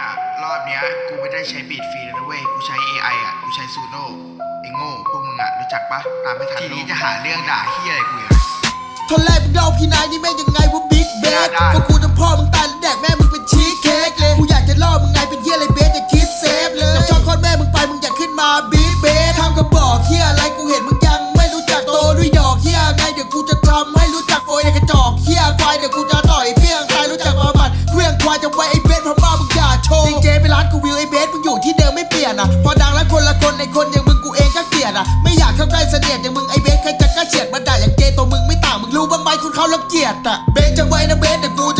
ยรอบเนี้ยกูไม่ได้ใช้บีทฟรีแล้วนะเว้ย กูใช้ AI อะ กูใช้ซูโน่ไอ้โง่พวกมึงอะรู้จักปะตามไม่ทันทีนี้จะหาเรื่องด่าเฮียอะไรกูอีกอะท่อนแรกมึงเดาพี่นายนี่แม่งยังไงว่าบิ๊กเบสได้พวกกูจนพ่อมึงตายแล้วแดกแม่มึงเป็นชีสเค้กเลยกูอยากจะล่อมึงไงเป็นเฮียอะไรเบสจะคิดเซฟเลยน้ำช่องคลอดแม่มึงไปมึงอยากขึ้นมาบิ๊กเบสทำกับบอกเฮียอะไรกูเห็นมึงยังไม่รู้จักโตด้วยดอกเฮียไงเดี๋ยวกูจะทำให้รู้จักโฟยในกระจอกเฮียควายเดี๋ยวกูจะต่อยเพี้ยงใครรู้จักประมาทเครื่องควายจะไว้ไอ้ กูวิวไอ้เบสมึงอยู่ที่เดิมไม่เปลี่ยนอะ พอดังแล้วคนละคนในคนอย่างมึงกูเองก็เกลียดอะ ไม่อยากเข้าใกล้เสนียดอย่างมึงไอ้เบสใครจะกล้าเฉียดมาด่าอย่างเกย์ตัวมึงไม่ต่างมึงรู้บ้างไหมคุณเขาละเกียดอะ เบสจะไว้นะเบสเดี๋ยวกูจะ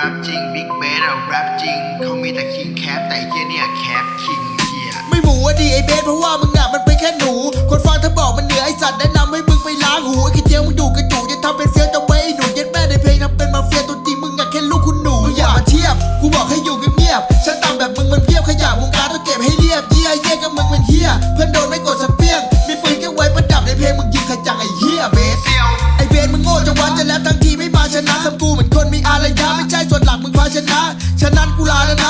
แรปจริงบิ๊กเบสอะแรปจริงเขามีแต่คิงแคปแต่ไอ้เฮียเนี่ยแคปคิงเฮียไม่หมูว่าดีไอเบสเพราะว่ามึงอะมันไปแค่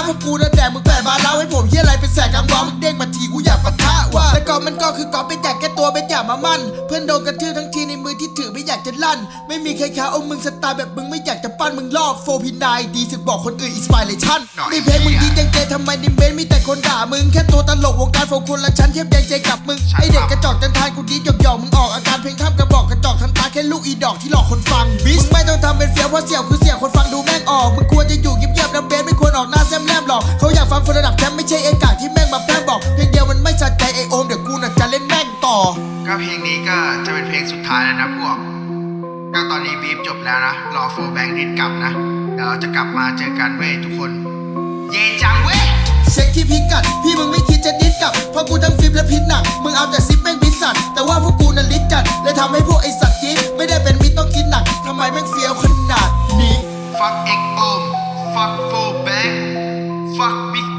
ลาแล้วนะเพราะกูนั่แดกมึงแปดมาแล้วให้ผมเฮียอะไรเป็นแสกกลางวันมึงเด้งมาทีกูอยากปะทะว่ะแต่ก่อนมันก็คือก่อนเป็นแจกแค่ตัวเป็นอย่ามามั่น เพื่อนโดนกระทืบทั้งทีในมือที่ถือไม่อยากจะลั่น ไม่มีใครค้าเอามึงสไตล์แบบมึงไม่อยากจะปั้นมึงลอกโฟพีนายดีสึกบอกคนอื่นอินสปิเรชั่นนี่เพลงมึงดีจังเจทำไมนิเบนมีแต่คนด่ามึงแค่ตัวตลกวงการโฟคนละชั้นเทียบแดงใจกับมึงไอเด็กกระจอกจันทานกูดีหยอกหยอกมึงออกอาการเพลงท่ามกระบอกกระจอกทำตาแค่ลูกอีดอกที่หลอกคนฟังบิสมึงไม่ต้องทำเป็นเฟี้ยวเพราะเสี่ยวคือเสี่ยวคนฟัง อกเขาอยากฟังคนระดับแชมป์ไม่ใช่เอกาที่แม่งมาแพร่งบอกเพลงเดียวมันไม่สะใจไอโอมเดี๋ยวกูน่ะจะเล่นแม่งต่อ ก็เพลงนี้ก็จะเป็นเพลงสุดท้ายแล้วนะพวก ก็ตอนนี้บีฟจบแล้วนะ รอโฟร์แบงค์นิดกลับนะเดี๋ยวเราจะกลับมาเจอกันเว้ยทุกคน เย่จังเว้ย เช็คที่พิกัด พี่มึงไม่คิดจะดิสกลับเพราะกูทั้งฟิล์มและพิษหนัก มึงเอาแต่ fuck me.